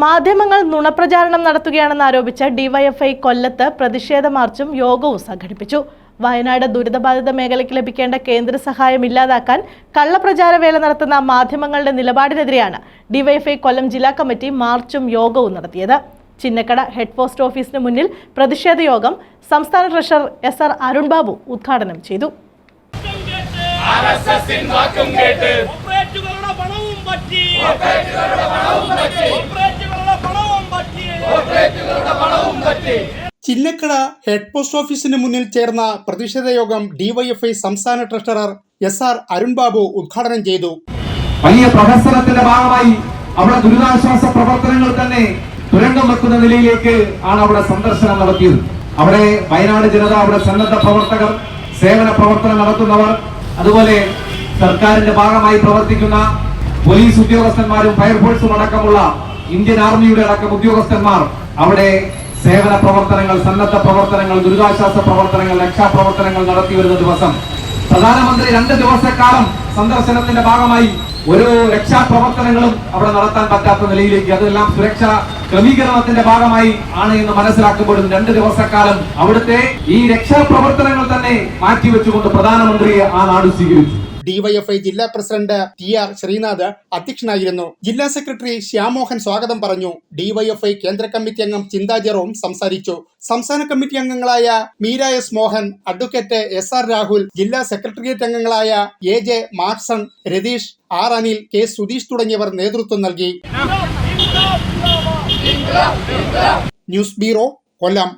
മാധ്യമങ്ങൾ നുണപ്രചാരണം നടത്തുകയാണെന്ന് ആരോപിച്ച ഡിവൈഎഫ്ഐ കൊല്ലത്ത് പ്രതിഷേധ മാർച്ചും യോഗവും സംഘടിപ്പിച്ചു. വയനാട് ദുരിതബാധിത മേഖലയ്ക്ക് ലഭിക്കേണ്ട കേന്ദ്ര സഹായം ഇല്ലാതാക്കാൻ കള്ളപ്രചാരവേല നടത്തുന്ന മാധ്യമങ്ങളുടെ നിലപാടിനെതിരെയാണ് ഡിവൈഎഫ്ഐ കൊല്ലം ജില്ലാ കമ്മിറ്റി മാർച്ചും യോഗവും നടത്തിയത്. ചിന്നക്കട ഹെഡ് പോസ്റ്റ് ഓഫീസിന് മുന്നിൽ പ്രതിഷേധ യോഗം സംസ്ഥാന treasurer S R Arun Babu ഉദ്ഘാടനം ചെയ്തു. പണവും പറ്റി. ചിന്നക്കട ഹെഡ് പോസ്റ്റ് ഓഫീസിന് മുന്നിൽ ചേർന്ന പ്രതിഷേധ യോഗം ഡിവൈഎഫ്ഐ സംസ്ഥാന treasurer S R Arun Babu ഉദ്ഘാടനം ചെയ്തു. വലിയ പ്രഹസനത്തിന്റെ ഭാഗമായി അവിടെ ദുരിതാശ്വാസ പ്രവർത്തനങ്ങൾ തന്നെ തുരങ്കം വെക്കുന്ന നിലയിലേക്ക് ആണ് അവിടെ സന്ദർശനം നടത്തിയത്. അവിടെ വയനാട് ജനത അവിടെ സന്നദ്ധ പ്രവർത്തകർ സേവന പ്രവർത്തനം നടത്തുന്നവർ അതുപോലെ സർക്കാരിന്റെ ഭാഗമായി പ്രവർത്തിക്കുന്ന പോലീസ് ഉദ്യോഗസ്ഥന്മാരും ഫയർഫോഴ്സും അടക്കമുള്ള ഇന്ത്യൻ ആർമിയുടെ അടക്കം ഉദ്യോഗസ്ഥന്മാർ അവിടെ സേവന പ്രവർത്തനങ്ങൾ സന്നദ്ധ പ്രവർത്തനങ്ങൾ ദുരിതാശ്വാസ പ്രവർത്തനങ്ങൾ രക്ഷാപ്രവർത്തനങ്ങൾ നടത്തി വരുന്ന ദിവസം. പ്രധാനമന്ത്രി രണ്ട് ദിവസക്കാലം സന്ദർശനത്തിന്റെ ഭാഗമായി ഒരു രക്ഷാപ്രവർത്തനങ്ങളും അവിടെ നടത്താൻ പറ്റാത്ത നിലയിലേക്ക് അതെല്ലാം സുരക്ഷാ ക്രമീകരണത്തിന്റെ ഭാഗമായി ആണ് എന്ന് മനസ്സിലാക്കുമ്പോഴും രണ്ട് ദിവസക്കാലം അവിടുത്തെ ഈ രക്ഷാപ്രവർത്തനങ്ങൾ തന്നെ മാറ്റിവെച്ചുകൊണ്ട് പ്രധാനമന്ത്രിയെ ആ നാട് സ്വീകരിച്ചു. ഡിവൈഎഫ്ഐ ജില്ലാ പ്രസിഡന്റ് ടി ആർ ശ്രീനാഥ് അധ്യക്ഷനായിരുന്നു. ജില്ലാ സെക്രട്ടറി ശ്യാമോഹൻ സ്വാഗതം പറഞ്ഞു. ഡിവൈഎഫ്ഐ കേന്ദ്ര കമ്മിറ്റി അംഗം ചിന്താ ജെറോം സംസാരിച്ചു. സംസ്ഥാന കമ്മിറ്റി അംഗങ്ങളായ Meera S Mohan advocate S R Rahul ജില്ലാ സെക്രട്ടേറിയറ്റ് അംഗങ്ങളായ A J Marson Ratheesh R Anil K Sudheesh തുടങ്ങിയവർ നേതൃത്വം നൽകി. News bureau Kollam.